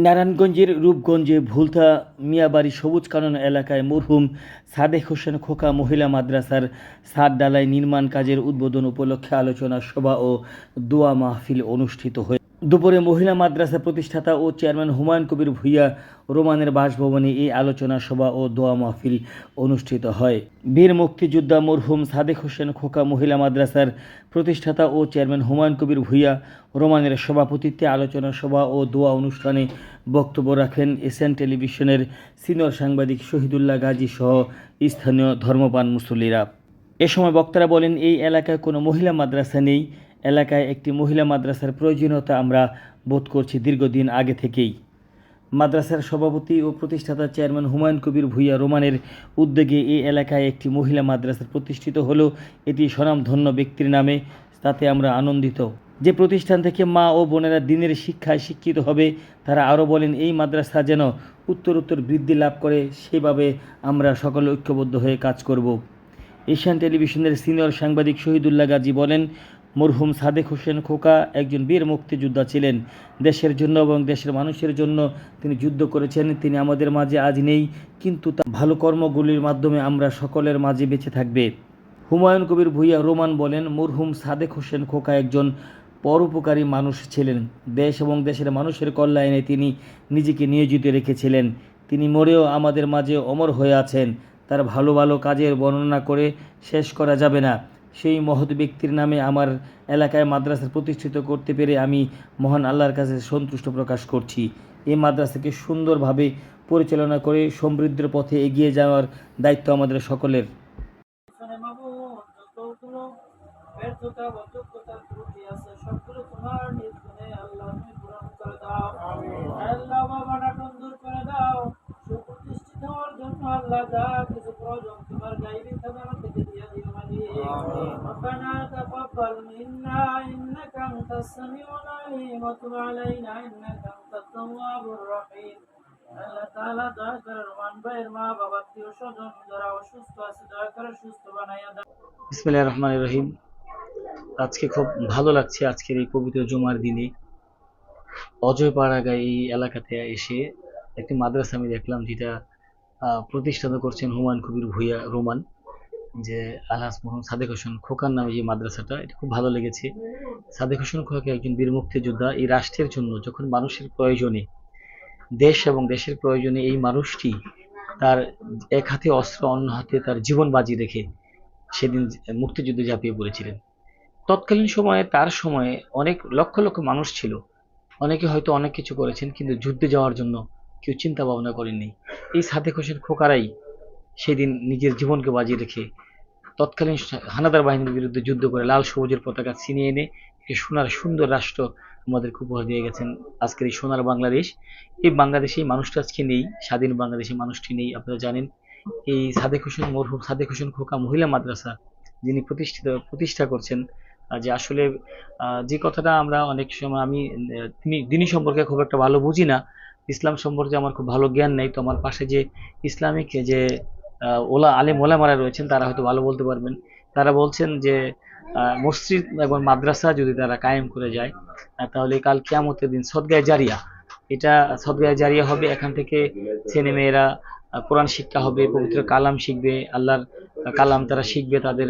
নারায়ণগঞ্জের রূপগঞ্জে ভুলতা মিয়াবাড়ি সবুজ কানন এলাকায় মরহুম সাদেক হোসেন খোকা মহিলা মাদ্রাসার সাত ডালায় নির্মাণ কাজের উদ্বোধন উপলক্ষে আলোচনা সভা ও দোয়া মাহফিল অনুষ্ঠিত হয়ে দুপুরে মহিলা মাদ্রাসা প্রতিষ্ঠাতা ও চেয়ারম্যান হুমায়ুন কবির ভূঁইয়া রোমানের বাসভবনে এই আলোচনা সভা ও দোয়া মাহফিল অনুষ্ঠিত হয়। বীর মুক্তিযোদ্ধা মরহুম সাদেক হোসেন খোকা মহিলা মাদ্রাসার প্রতিষ্ঠাতা ও চেয়ারম্যান হুমায়ুন কবির ভূঁইয়া রোমানের সভাপতিত্বে আলোচনা সভা ও দোয়া অনুষ্ঠানে বক্তব্য রাখেন এশিয়ান টেলিভিশনের সিনিয়র সাংবাদিক শহীদুল্লাহ গাজী সহ স্থানীয় ধর্মপান মুসল্লিরা। এ সময় বক্তারা বলেন, এই এলাকায় কোনো মহিলা মাদ্রাসা নেই। এলাকায় একটি মহিলা মাদ্রাসার প্রয়োজনীয়তা আমরা বোধ করছি দীর্ঘদিন আগে থেকেই। মাদ্রাসার সভাপতি ও প্রতিষ্ঠাতা চেয়ারম্যান হুমায়ুন কবির ভূঁইয়া রোমানের উদ্যোগে এই এলাকায় একটি মহিলা মাদ্রাসা প্রতিষ্ঠিত হলেও এটি স্বনামধন্য ব্যক্তির নামে, তাতে আমরা আনন্দিত। যে প্রতিষ্ঠান থেকে মা ও বোনেরা দিনের শিক্ষায় শিক্ষিত হবে, তারা আরও বলেন, এই মাদ্রাসা যেন উত্তর উত্তর বৃদ্ধি লাভ করে, সেভাবে আমরা সকলে ঐক্যবদ্ধ হয়ে কাজ করব। এশিয়ান টেলিভিশনের সিনিয়র সাংবাদিক শহীদুল্লাহ গাজী বলেন মরহুম সাদেক হোসেন খোকা একজন বীর মুক্তিযোদ্ধা ছিলেন। দেশের জন্য এবং দেশের মানুষের জন্য তিনি যুদ্ধ করেছেন। তিনি আমাদের মাঝে আজ নেই, কিন্তু তা ভালো কর্মগুলির মাধ্যমে আমরা সকলের মাঝে বেঁচে থাকবে। হুমায়ুন কবির ভূঁইয়া রোমান বলেন, মরহুম সাদেক হোসেন খোকা একজন পরোপকারী মানুষ ছিলেন। দেশ এবং দেশের মানুষের কল্যাণে তিনি নিজেকে নিয়োজিত রেখেছিলেন। তিনি মরেও আমাদের মাঝে অমর হয়ে আছেন। তার ভালো ভালো কাজের বর্ণনা করে শেষ করা যাবে না। সেই মহৎ ব্যক্তির নামে আমার এলাকায় মাদ্রাসা প্রতিষ্ঠিত করতে পেরে আমি মহান আল্লাহর কাছে সন্তুষ্ট প্রকাশ করছি। এই মাদ্রাসাকে সুন্দরভাবে পরিচালনা করে সমৃদ্ধির পথে এগিয়ে যাওয়ার দায়িত্ব আমাদের সকলের। পিছনে মাবুদ যতগুলো ব্যর্থতা বা ত্রুটি আছে সবগুলো তোমার নিজ গুণে আল্লাহ তুমি পূরণ করে দাও। আল্লাহ বাবাটাটন দূর করে দাও। সুপ্রতিষ্ঠিত হওয়ার জন্য আল্লাহ যা কিছু প্রয়োজন তোমার গাইবি থেকে দিয়ে দিও মালিক ربنا تقبل منا إنك أنت السميع العليم وتب علينا إنك أنت التواب الرحيم আল্লাহ তাআলা দয়া করে রোমান ভাইয়ের মা বাবা আত্মীয় স্বজন যারা অসুস্থ আছে দয়া করে সুস্থ বানাইয়া দাও বিসমিল্লাহির রহমানির রহিম আজকে খুব ভালো লাগছে আজকের এই পবিত্র জুমার দিনে অজয় পাড়াগায় এই এলাকাতে এসে একটি মাদ্রাসা আমি দেখলাম যেটা আহ, প্রতিষ্ঠাতা করছেন হুমায়ুন কবির ভূঁইয়া রোমান যে আলহাস মোহাম্মদ সাদেক হোসেন খোকার নামে যে মাদ্রাসাটা, এটা খুব ভালো লেগেছে। সাদেক হোসেন খোকাকে একজন বীর মুক্তিযোদ্ধা এই রাষ্ট্রের জন্য যখন মানুষের প্রয়োজনে, দেশ এবং দেশের প্রয়োজনে এই মানুষটি তার এক হাতে অস্ত্র, অন্য হাতে তার জীবন বাজি রেখে সেদিন মুক্তিযুদ্ধে ঝাঁপিয়ে পড়েছিলেন। তৎকালীন সময়ে, তার সময়ে অনেক লক্ষ লক্ষ মানুষ ছিল। অনেকে হয়তো অনেক কিছু করেছেন, কিন্তু যুদ্ধে যাওয়ার জন্য কেউ চিন্তা ভাবনা করেননি। এই সাদেক হোসেন খোকারাই সেদিন নিজের জীবনকে বাজিয়ে রেখে তৎকালীন হানাদার বাহিনীর বিরুদ্ধে যুদ্ধ করে লাল সবুজের পতাকা ছিনিয়ে এনে একটি সোনার সুন্দর রাষ্ট্র আমাদেরকে উপহার দিয়ে গেছেন আজকের এই সোনার বাংলাদেশ। এই বাংলাদেশে মানুষটা আজকে নেই, স্বাধীন বাংলাদেশে মানুষটি নেই, আপনারা জানেন। এই সাদেক হোসেন মরহুম, সাদেক হোসেন খোকা মহিলা মাদ্রাসা যিনি প্রতিষ্ঠিত, প্রতিষ্ঠা করছেন যে আসলে যে কথাটা আমরা অনেক সময় আমি, তিনি দিনী সম্পর্কে খুব একটা ভালো বুঝি না। ইসলাম সম্পর্কে আমার খুব ভালো জ্ঞান নেই। তো আমার পাশে যে ইসলামিক, যে ওলা আলেম ওলামারা রয়েছেন, তারা হয়তো ভালো বলতে পারবেন। তারা বলছেন যে মসজিদ এবং মাদ্রাসা যদি তারা কায়েম করে যায় তাহলে কাল কিয়ামতের দিন সদগায় জারিয়া, এটা সদগায় জারিয়া হবে, এখান থেকে ছেলে মেয়েরা কোরআন শিক্ষা হবে, পবিত্র কালাম শিখবে, আল্লাহর কালাম তারা শিখবে, তাদের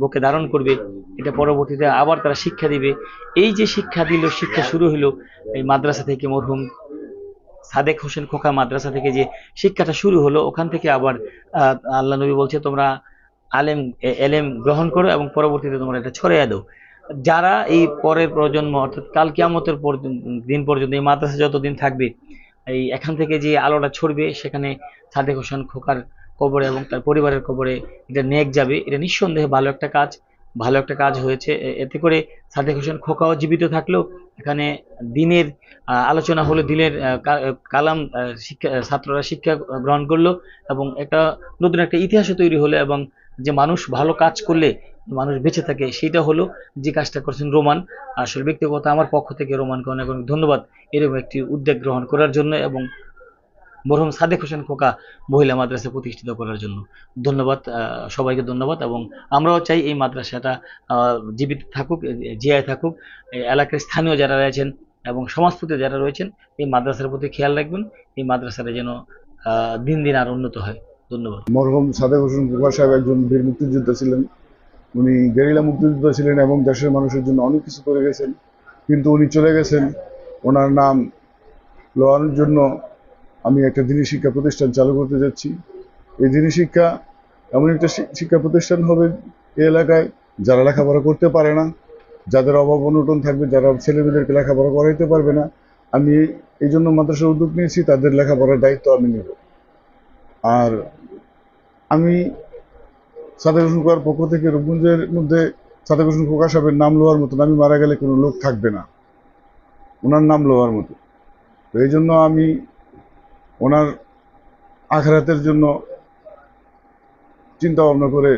বুকে ধারণ করবে, এটা পরবর্তীতে আবার তারা শিক্ষা দিবে। এই যে শিক্ষা দিল, শিক্ষা শুরু হলো এই মাদ্রাসা থেকে মরহুম সাদেক হোসেন খোকা মাদ্রাসা থেকে যে শিক্ষাটা শুরু হলো, ওখান থেকে আবার আল্লাহ নবী বলছে, তোমরা আলেম এলেম গ্রহণ করো এবং পরবর্তীতে তোমরা এটা ছড়িয়ে দাও। যারা এই পরের প্রজন্ম, অর্থাৎ কাল কিয়ামতের দিন পর্যন্ত, এই মাদ্রাসা যতদিন থাকবে, এই এখান থেকে যে আলোটা ছড়বে, সেখানে সাদেক হোসেন খোকার কবরে এবং তার পরিবারের কবরে এটা নেক যাবে, এটা নিঃসন্দেহে ভালো একটা কাজ। ভালো একটা কাজ হয়েছে। এতে করে সাদেক হোসেন খোকাও জীবিত থাকলেও এখানে দিনের আলোচনা হলো, দিনের কালাম শিক্ষা ছাত্ররা শিক্ষা গ্রহণ করল এবং একটা নতুন একটা ইতিহাসও তৈরি হলো এবং যে মানুষ ভালো কাজ করলে মানুষ বেঁচে থাকে সেটা হলো যে কাজটা করছেন রোমান। আসলে ব্যক্তিগত আমার পক্ষ থেকে রোমানকে অনেক অনেক ধন্যবাদ। এরকম একটি উদ্যোগ গ্রহণ করার জন্য এবং মরহুম সাদেক হোসেন খোকা মহিলা মাদ্রাসা প্রতিষ্ঠিত করার জন্য। ধন্যবাদ সবাইকে ধন্যবাদ এবং আমরাও চাই এই মাদ্রাসাটা জীবিত থাকুক জিয়ায় থাকুক। এলাকার স্থানীয় যারা রয়েছেন এবং সমাজপতি যারা রয়েছেন, এই মাদ্রাসার প্রতি খেয়াল রাখবেন। এই মাদ্রাসাটা যেন দিন দিন আর উন্নত হয়। ধন্যবাদ। মরহুম সাদেক হোসেন কুমার সাহেব একজন বীর মুক্তিযোদ্ধা ছিলেন। উনি গেরিলা মুক্তিযোদ্ধা ছিলেন এবং দেশের মানুষের জন্য অনেক কিছু করে গেছেন। কিন্তু উনি চলে গেছেন। ওনার নাম লওয়ানোর জন্য আমি একটা দিনী শিক্ষা প্রতিষ্ঠান চালু করতে যাচ্ছি। এই দিনী শিক্ষা এমন একটা শিক্ষা প্রতিষ্ঠান হবে এই এলাকায় যারা লেখাপড়া করতে পারে না, যাদের অভাব অনটন থাকবে, যারা ছেলেমেয়েদেরকে লেখাপড়া করাইতে পারবে না, আমি এই জন্য মাদ্রাসার উদ্যোগ নিয়েছি, তাদের লেখাপড়ার দায়িত্ব আমি নেব। আর আমি সাদেক হোসেন খোকার পক্ষ থেকে রূপগঞ্জের মধ্যে সাদেক হোসেন খোকা সাহেবের নাম লওয়ার মতন আমি মারা গেলে কোনো লোক থাকবে না। ওনার নাম লওয়ার মতো তো এই জন্য আমি ওনার আখরাতের জন্য চিন্তা ভাবনা করে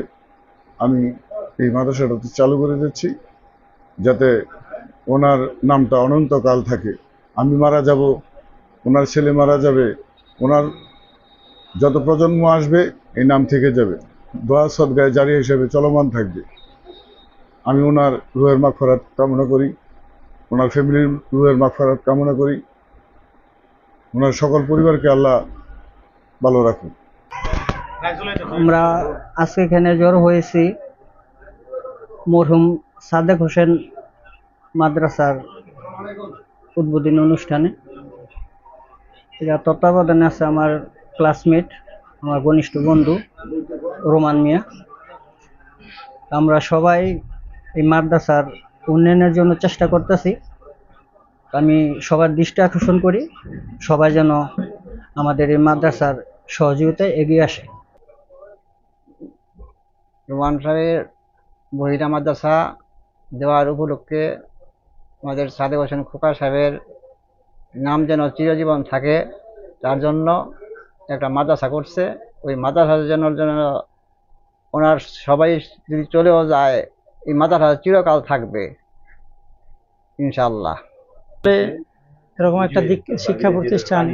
আমি এই মাদ্রাসাটা চালু করে দিচ্ছি, যাতে ওনার নামটা অনন্তকাল থাকে। আমি মারা যাব, ওনার ছেলে মারা যাবে, ওনার যত প্রজন্ম আসবে, এই নাম থেকে যাবে। দোয়া সদগায় জারি হিসেবে চলমান থাকবে। আমি ওনার রুহের মাগফরাত কামনা করি, ওনার ফ্যামিলির রুহের মাগফরাত কামনা করি। ওনার সকল পরিবারকে আল্লাহ ভালো রাখুন আমরা আজকে এখানে জড়ো হয়েছি মরহুম সাদেক হোসেন মাদ্রাসার উদ্বোধনী অনুষ্ঠানে। এটা তত্ত্বাবধানে আছে আমার ক্লাসমেট আমার ঘনিষ্ঠ বন্ধু রোমান মিয়া। আমরা সবাই এই মাদ্রাসার উন্নয়নের জন্য চেষ্টা করতেছি। আমি সবার দৃষ্টি আকর্ষণ করি, সবাই যেন আমাদের এই মাদ্রাসার সহযোগিতায় এগিয়ে আসে। রোমান সাহেবের বহিরা মাদ্রাসা দেওয়ার উপলক্ষে আমাদের সাদেক হোসেন খোকা সাহেবের নাম যেন চিরজীবন থাকে, তার জন্য একটা মাদ্রাসা করছে। ওই মাদ্রাসার জন্য যেন ওনার সবাই যদি চলেও যায়, এই মাদ্রাসা চিরকাল থাকবে ইনশাল্লাহ এরকম একটা দিক শিক্ষা প্রতিষ্ঠান,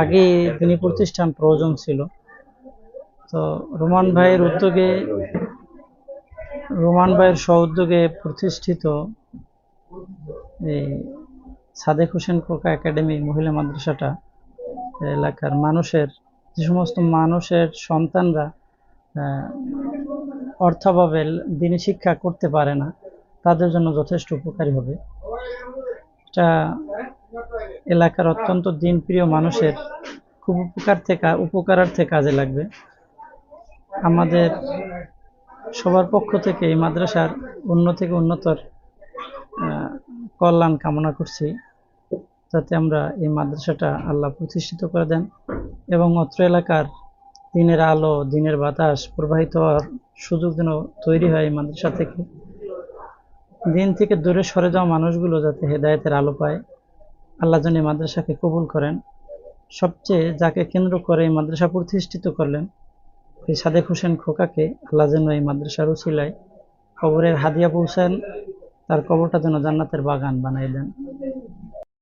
আগে তিনি প্রতিষ্ঠান প্রয়োজন ছিল। তো রোমান ভাইয়ের উদ্যোগে, রোমান ভাইয়ের সহোদ্যোগে প্রতিষ্ঠিত এই সাদেক হোসেন কোকা একাডেমি মহিলা মাদ্রাসাটা, এলাকার মানুষের, যে সমস্ত মানুষের সন্তানরা অর্থাভাবে দিনী শিক্ষা করতে পারে না, তাদের জন্য যথেষ্ট উপকারী হবে। এটা এলাকার অত্যন্ত দিনপ্রিয় মানুষের খুব উপকার থেকে, উপকারার্থে কাজে লাগবে। আমাদের সবার পক্ষ থেকে এই মাদ্রাসার উন্নত থেকে উন্নতর কল্যাণ কামনা করছি। যাতে আমরা এই মাদ্রাসাটা আল্লাহ প্রতিষ্ঠিত করে দেন এবং অত্র এলাকার দিনের আলো, দিনের বাতাস প্রবাহিত হওয়ার সুযোগ যেন তৈরি হয় এই মাদ্রাসা থেকে। দিন থেকে দূরে সরে যাওয়া মানুষগুলো যাতে হেদায়তের আলো পায়, আল্লাহ যেন মাদ্রাসাকে কবুল করেন। সবচেয়ে যাকে কেন্দ্র করে এই মাদ্রাসা প্রতিষ্ঠিত করলেন, এই সাদেক হোসেন খোকাকে আল্লাহ যেন এই মাদ্রাসার উশিলায় কবরের হাদিয়া পৌঁছান তার কবরটা যেন জান্নাতের বাগান বানাইলেন দেন।